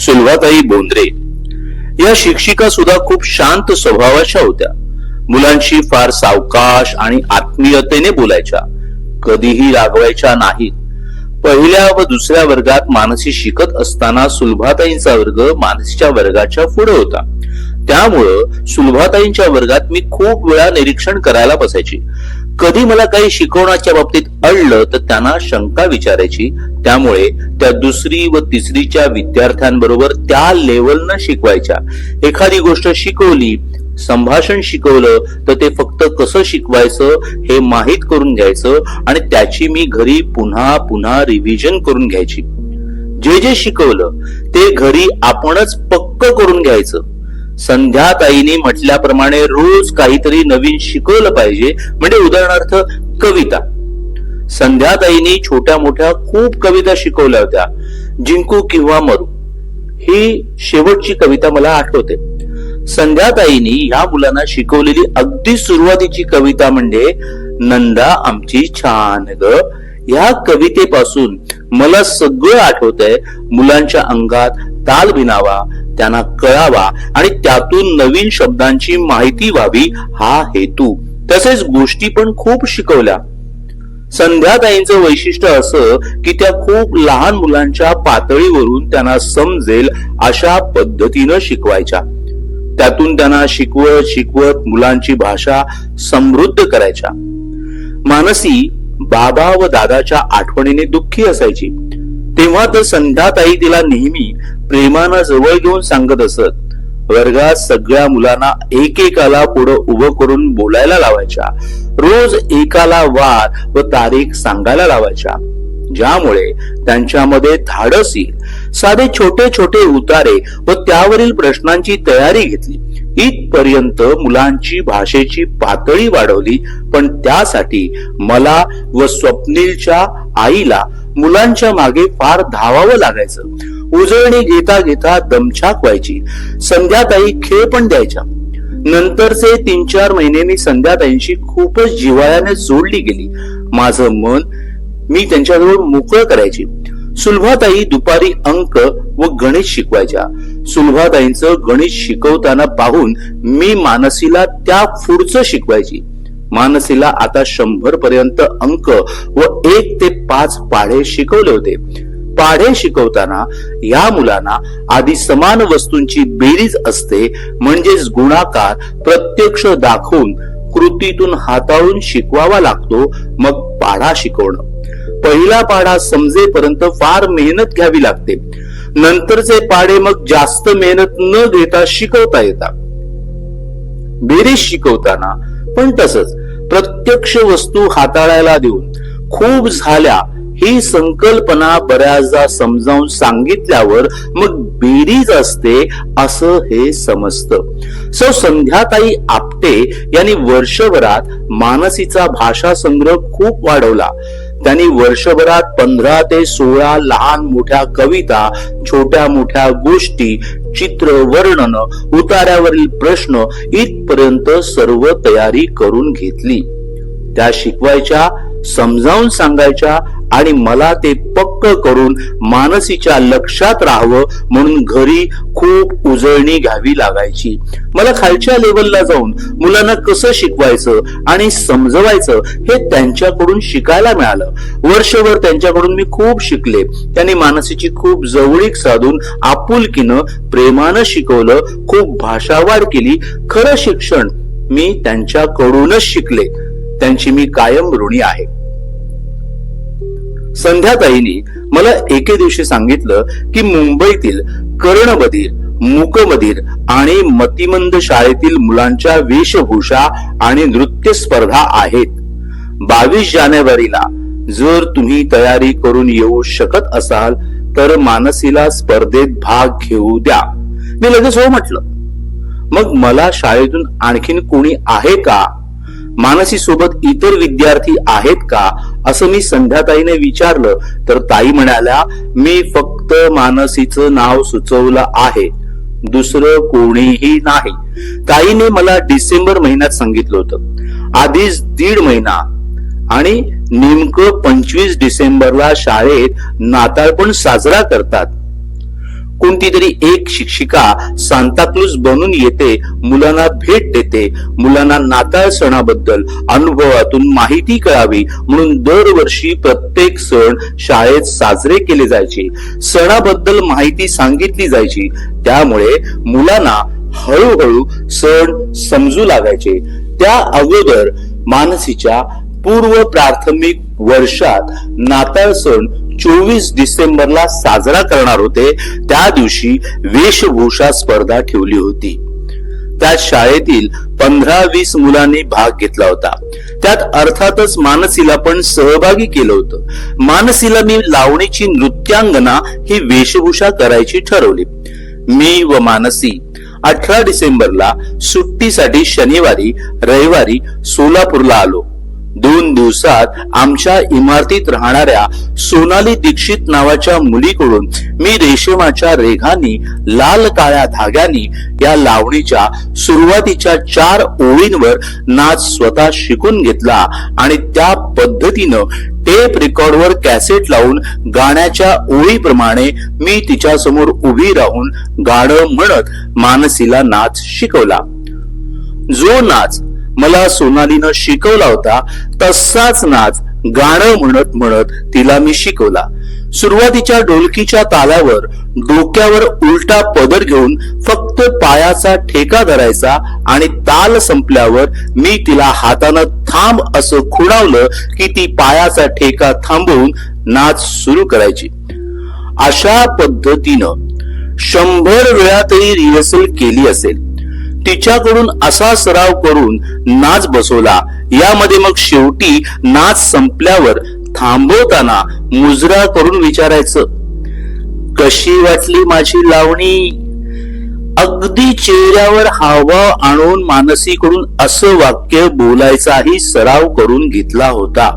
सुलभाताई बोंद्रे. या शिक्षिका सुद्धा खूप शांत स्वभावाच्या होत्या. मुलांशी फार सावकाश आणि आत्मीयतेने बोलायच्या. कधीही रागवायच्या नाहीत. पहिल्या व दुसऱ्या वर्गात मानसी शिकत असताना सुलभाताईंचा वर्ग मानसीच्या वर्गाच्या पुढे होता. त्यामुळं सुलभाताईंच्या वर्गात मी खूप वेळा निरीक्षण करायला बसायची. कधी मला काही शिकवण्याच्या बाबतीत अडलं तर त्यांना शंका विचारायची. त्यामुळे त्या दुसरी व तिसरीच्या विद्यार्थ्यांबरोबर त्या लेवलनं शिकवायच्या. एखादी गोष्ट शिकवली संभाषण शिकवलं तर ते फक्त कसं शिकवायचं हे माहीत करून घ्यायचं आणि त्याची मी घरी पुन्हा पुन्हा रिव्हिजन करून घ्यायची. जे जे शिकवलं ते घरी आपणच पक्क करून घ्यायचं. संध्याताईने म्हटल्याप्रमाणे रोज काहीतरी नवीन शिकवलं पाहिजे. म्हणजे उदाहरणार्थ कविता. संध्याताईनी छोट्या मोठ्या खूप कविता शिकवल्या होत्या. जिंकू किंवा मरू. ही शेवटची कविता मला आठवते. संध्याताईनी या मुलांना शिकवलेली अगदी सुरुवातीची कविता म्हणजे नंदा आमची छान ग. या कवितेपासून मला सगळं आठवतंय. मुलांच्या अंगात ताल भिनावा त्यांना कळावा आणि त्यातून नवीन शब्दांची माहिती व्हावी हा हेतू. तसेच गोष्टी पण खूप शिकवल्या. संध्याताईंचं वैशिष्ट्य असं की त्या खूप लहान मुलांच्या पातळीवरून त्यांना समजेल अशा पद्धतीनं शिकवायच्या. त्यातून त्यांना शिकवत शिकवत मुलांची भाषा समृद्ध करायच्या. मानसी बाबा व दादाच्या आठवणीने दुःखी असायची. तेव्हा तर संध्याताई तिला नेहमी प्रेमानं जवळ घेऊन सांगत असत. वर्गात सगळ्या मुलांना एकेकाला पुढं उभं करून बोलायला लावायच्या. रोज एकाला वार व तारीख सांगायला लावायच्या. ज्यामुळे त्यांच्यामध्ये धाडस येईल. साधे छोटे छोटे उतारे व त्यावरील प्रश्नांची तयारी घेतली. इथपर्यंत मुलांची भाषेची पातळी वाढवली. पण त्यासाठी मला व स्वप्नीलच्या आईला मुलांच्या मागे फार धावावं लागायचं. उजळणी घेता घेता दमछाक व्हायची. संध्याताई खेळ पण द्यायच्या. नंतरचे तीन चार महिने मी संध्याताईंशी खूपच जिव्हाळ्याने जोडली गेली. माझं मन मी त्यांच्याजवळ मोकळं करायची. सुलभाताई दुपारी अंक व गणित शिकवायच्या. सुलभाताईंचं गणित शिकवताना पाहून मी मानसीला त्या पुढचं शिकवायची. मानसीला आता शंभर पर्यंत अंक व एक ते पाच पाढे शिकवले होते. पाढे शिकवताना या मुलांना आधी समान वस्तूंची बेरीज असते म्हणजेच गुणाकार प्रत्यक्ष दाखवून कृतीतून हाताळून शिकवावा लागतो मग पाढा शिकवणं. पहिला पाढा समजेपर्यंत फार मेहनत घ्यावी लागते. नंतरचे पाढे मग जास्त मेहनत न घेता शिकवता येतात. बेरीज शिकवताना पण तसंच प्रत्यक्ष वस्तू हाताळायला देऊन खूप झाल्या ही संकल्पना बऱ्याचदा समजावून सांगितल्यावर मग बेरीज असते असं हे समजतं. सो संध्याताई आपटे यांनी वर्षभरात मानसीचा भाषा संग्रह खूप वाढवला. त्यांनी वर्षभरात पंधरा ते सोळा लहान मोठ्या कविता छोट्या मोठ्या गोष्टी चित्र वर्णन उतार्यावरील प्रश्न इथपर्यंत सर्व तयारी करून घेतली. त्या शिकवायच्या समजावून सांगायच्या आणि मला ते पक्क करून मानसीच्या लक्षात राहावं म्हणून घरी खूप उजळणी घ्यावी लागायची. मला खालच्या लेवलला जाऊन मुलांना कसं शिकवायचं आणि समजवायचं हे त्यांच्याकडून शिकायला मिळालं. वर्षभर त्यांच्याकडून मी खूप शिकले. त्यांनी मानसीची खूप जवळीक साधून आपुलकीनं प्रेमानं शिकवलं खूप भाषावाढ केली. खरं शिक्षण मी त्यांच्याकडूनच शिकले. त्यांची मी कायम ऋणी आहे. संध्याताईंनी मला एके दिवशी सांगितलं की मुंबईतील कर्णबधीर मुकबधीर आणि मतिमंद शाळेतील मुलांच्या वेशभूषा आणि नृत्य स्पर्धा आहेत. बावीस जानेवारीला जर तुम्ही तयारी करून येऊ शकत असाल तर मानसीला स्पर्धेत भाग घेऊ द्या. मी लगेच हो म्हटलं. मग मला शाळेतून आणखीन कोणी आहे का? मानसी सोबत इतर विद्यार्थी आहेत का? असं मी संध्याताईने विचारलं. तर ताई म्हणाल्या मी फक्त मानसीचं नाव सुचवलं आहे. दुसरं कोणीही नाही. ताईने मला डिसेंबर महिन्यात सांगितलं होतं. आधीच दीड महिना. आणि नेमकं पंचवीस डिसेंबरला शाळेत नाताळ पण साजरा करतात. कोणती तरी एक शिक्षिका सांताक्लूज बनून येते मुलांना भेट देते मुलांना नाताळ सणाबद्दल अनुभवातून माहिती कळावी म्हणून दरवर्षी प्रत्येक सण शाळेत साजरे केले जायचे. सणाबद्दल माहिती सांगितली जायची. त्यामुळे मुलांना हळूहळू सण समजू लागायचे. त्या अगोदर मानसीच्या पूर्व प्राथमिक वर्षात नाताळ सण चोवीस डिसेंबरला साजरा करणार होते. त्या दिवशी वेशभूषा स्पर्धा ठेवली होती. त्या शाळेतील पंधरा वीस मुलांनी भाग घेतला होता. त्यात अर्थातच मानसीला पण सहभागी केलं होतं. मानसीला मी लावणीची नृत्यांगना ही वेशभूषा करायची ठरवली. मी व मानसी अठरा डिसेंबरला सुट्टीसाठी शनिवारी रविवारी सोलापूरला आलो. दोन दिवसात आमच्या इमारतीत राहणाऱ्या सोनाली दीक्षित नावाच्या मुलीकडून मी रेशमाच्या रेघांनी लाल काळ्या धाग्यांनी या लावणीच्या सुरुवातीच्या चार ओळींवर नाच स्वतः शिकून घेतला आणि त्या पद्धतीनं टेप रेकॉर्डवर कॅसेट लावून गाण्याच्या ओळीप्रमाणे मी तिच्या समोर उभी राहून गाणं म्हणत मानसीला नाच शिकवला. जो नाच मला सोनालीनं शिकवला होता तसाच नाच गाणं म्हणत म्हणत तिला मी शिकवला. सुरुवातीच्या डोलकीच्या तालावर डोक्यावर उलटा पदर घेऊन फक्त पायाचा ठेका धरायचा आणि ताल संपल्यावर मी तिला हातानं थांब असं खुणावलं की ती पायाचा ठेका थांबवून नाच सुरू करायची. अशा पद्धतीनं शंभर वेळा तरी रिहर्सल केली असेल. तिच्याकडून असा सराव करून नाच बसवला. यामध्ये मग शेवटी नाच संपल्यावर थांबवताना मुजरा करून विचारायचं कशी वाटली माझी लावणी? अगदी चेहऱ्यावर हावभाव आणून मानसीकडून असं वाक्य बोलायचाही सराव करून घेतला होता.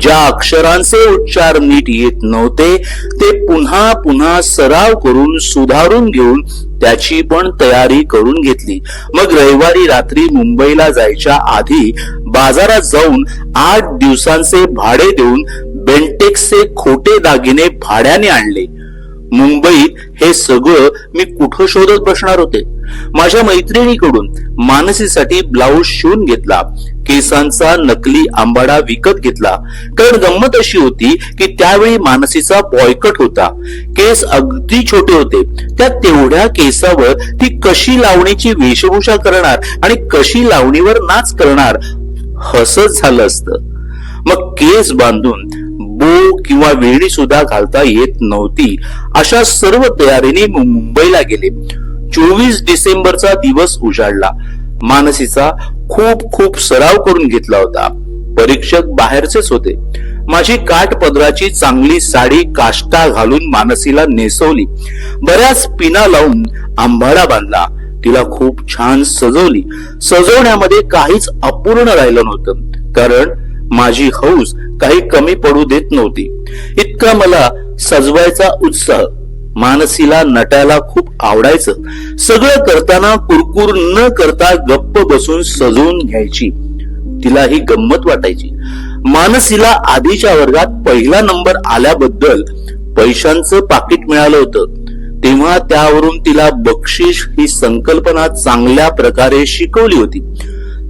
ज्या अक्षरांचे उच्चार नीट येत नव्हते ते पुन्हा पुन्हा सराव करून सुधारून घेऊन त्याची पण तयारी करून घेतली. मग रविवारी रात्री मुंबईला जायच्या आधी बाजारात जाऊन आठ दिवसांचे भाडे देऊन बेंटेक्सचे खोटे दागिने भाड्याने आणले. मुंबईत हे सगळं मी कुठं शोधत बसणार होते? माझ्या मैत्रिणीकडून मानसीसाठी ब्लाऊज शिवून घेतला. केसांचा नकली आंबाडा विकत घेतला. कारण गंमत अशी होती की त्यावेळी मानसीचा बॉयकट होता. केस अगदी छोटे होते. त्या तेवढ्या केसावर ती कशी लावणीची वेशभूषा करणार आणि कशी लावणीवर नाच करणार हसत झालं असतं. मग केस बांधून बो किंवा वेणी सुद्धा घालता येत नव्हती. अशा सर्व तयारीने मुंबईला गेले. चोवीस डिसेंबरचा दिवस उजाडला. मानसीचा खूप खूप सराव करून घेतला होता. परीक्षक बाहेरचेच होते. माझी काट पदराची चांगली साडी काष्टा घालून मानसीला नेसवली. बऱ्याच पिना लावून आंबाडा बांधला. तिला खूप छान सजवली. सजवण्यामध्ये काहीच अपूर्ण राहिलं नव्हतं. कारण माझी हौस काही कमी पडू देत नव्हती. इतका मला सजवायचा उत्साह मानसीला नटायला खूप आवडायचं. सगळं करताना कुरकुर न करता गप्प बसून सजवून घ्यायची. तिला ही गंमत वाटायची. मानसीला आधीच्या वर्गात पहिला नंबर आल्याबद्दल पैशांचं पाकिट मिळालं होतं. तेव्हा त्यावरून तिला बक्षीस ही संकल्पना चांगल्या प्रकारे शिकवली होती.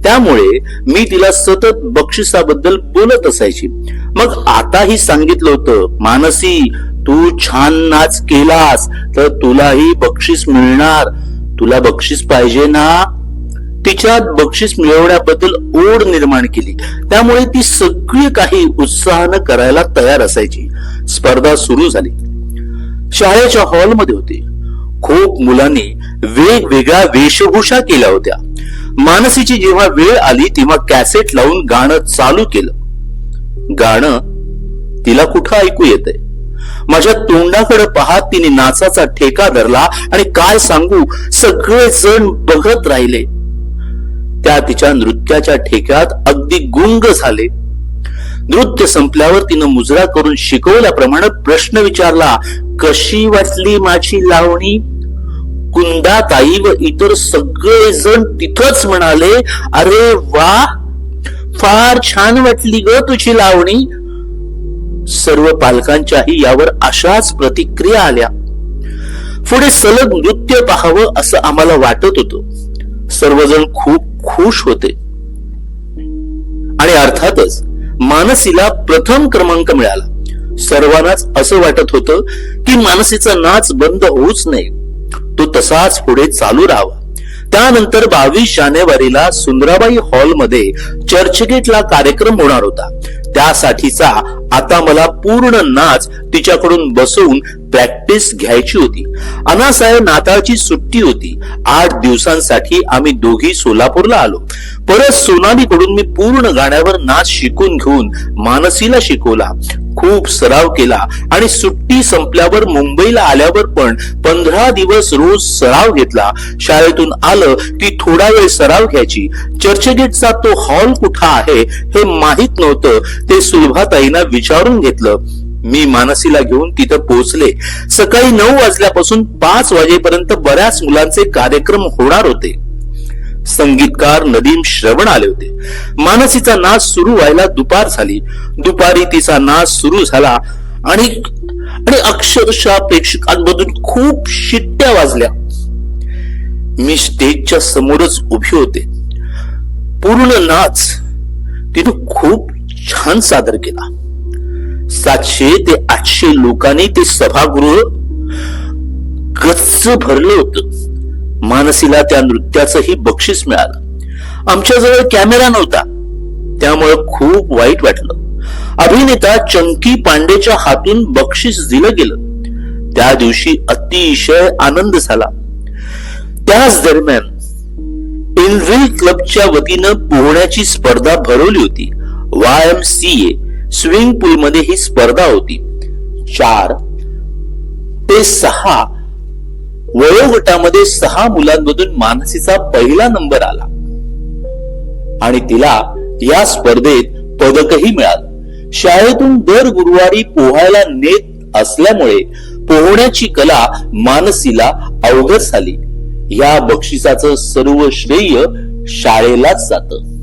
त्यामुळे मी तिला सतत बक्षिसाबद्दल बोलत असायची. मग आताही सांगितलं होतं मानसी तू छान नाच केलास तर तुलाही बक्षीस मिळणार. तुला बक्षीस पाहिजे ना? तिच्यात बक्षीस मिळवण्याबद्दल ओढ निर्माण केली. त्यामुळे ती सगळी काही उत्साहानं करायला तयार असायची. स्पर्धा सुरू झाली. शाळेच्या हॉलमध्ये होते. खूप मुलांनी वेगवेगळ्या वेशभूषा केल्या होत्या. मानसीची जेव्हा वेळ आली तेव्हा कॅसेट लावून गाणं चालू केलं. गाणं तिला कुठं ऐकू येतंय? माझ्या तोंडाकडे पाहत तिने नाचाचा ठेका धरला आणि काय सांगू सगळे जण बघत राहिले. त्या तिच्या नृत्याच्या ठेक्यात अगदी गुंग झाले. नृत्य संपल्यावर तिनं मुजरा करून शिकवल्याप्रमाणे प्रश्न विचारला कशी वाटली माझी लावणी? कुंदाताई व इतर सगळे जण तिथंच म्हणाले अरे वा फार छान वाटली ग तुझी लावणी. सर्व पालकांच्याही यावर अशाच प्रतिक्रिया आल्या. पुढे सलग नृत्य पाहावं असं आम्हाला वाटत होत. सर्वजण खूप खुश होते. आणि अर्थातच मानसीला प्रथम क्रमांक मिळाला. सर्वांनाच असं वाटत होतं की मानसीचा नाच बंद होऊच नये. तो तसाच पुढे चालू राहावा. त्यानंतर बावीस जानेवारीला सुंदराबाई हॉलमध्ये चर्चगेटला कार्यक्रम होणार होता. त्यासाठीचा आता मला पूर्ण नाच तिच्याकडून बसवून प्रॅक्टिस घ्यायची होती. अनासाहेब नाताळची सुट्टी होती. आठ दिवसांसाठी आम्ही दोघी सोलापूरला आलो. परत सोनालीकडून मी पूर्ण गाण्यावर नाच शिकून घेऊन मानसीला शिकवला. खूप सराव केला आणि सुट्टी संपल्यावर मुंबईला आल्यावर पण पंधरा दिवस रोज सराव घेतला. शाळेतून आलं की थोडा वेळ सराव घ्यायची. चर्चगेटचा तो हॉल कुठा आहे हे माहीत नव्हतं. ते सुलभाताईंना विचारून घेतलं. मी मानसीला घेऊन तिथं पोहोचले. सकाळी नऊ वाजल्यापासून पाच वाजेपर्यंत बऱ्याच मुलांचे कार्यक्रम होणार होते. संगीतकार नदीम श्रवण आले होते. मानसीचा नाच सुरू व्हायला दुपार झाली. दुपारी तिचा नाच सुरू झाला आणि आणि अक्षरशः प्रेक्षकांमधून खूप शिट्ट्या वाजल्या. मी स्टेजच्या समोरच उभी होते. पूर्ण नाच तिने खूप छान सादर केला. सातशे ते आठशे लोकांनी ते सभागृह गच्च भरलं होतं. मानसीला त्या नृत्याचंही बक्षीस मिळालं. आमच्याजवळ कॅमेरा नव्हता. त्यामुळे खूप वाईट वाटलं. अभिनेता चंकी पांडेच्या हातून बक्षीस दिलं गेलं. त्या दिवशी अतिशय आनंद झाला. त्याच दरम्यान एनव्हिल क्लबच्या वतीनं पोहण्याची स्पर्धा भरवली होती. Y M C A. Swimming pool मध्ये ही स्पर्धा होती. चार ते सहा वयोगटामध्ये सहा मुलांमधून मानसीचा पहिला नंबर आला. आणि तिला या स्पर्धेत पदकही मिळालं. शाळेतून दर गुरुवारी पोहायला नेत असल्यामुळे पोहण्याची कला मानसीला अवगत झाली. या बक्षिसाचं सर्व श्रेय शाळेलाच जातं.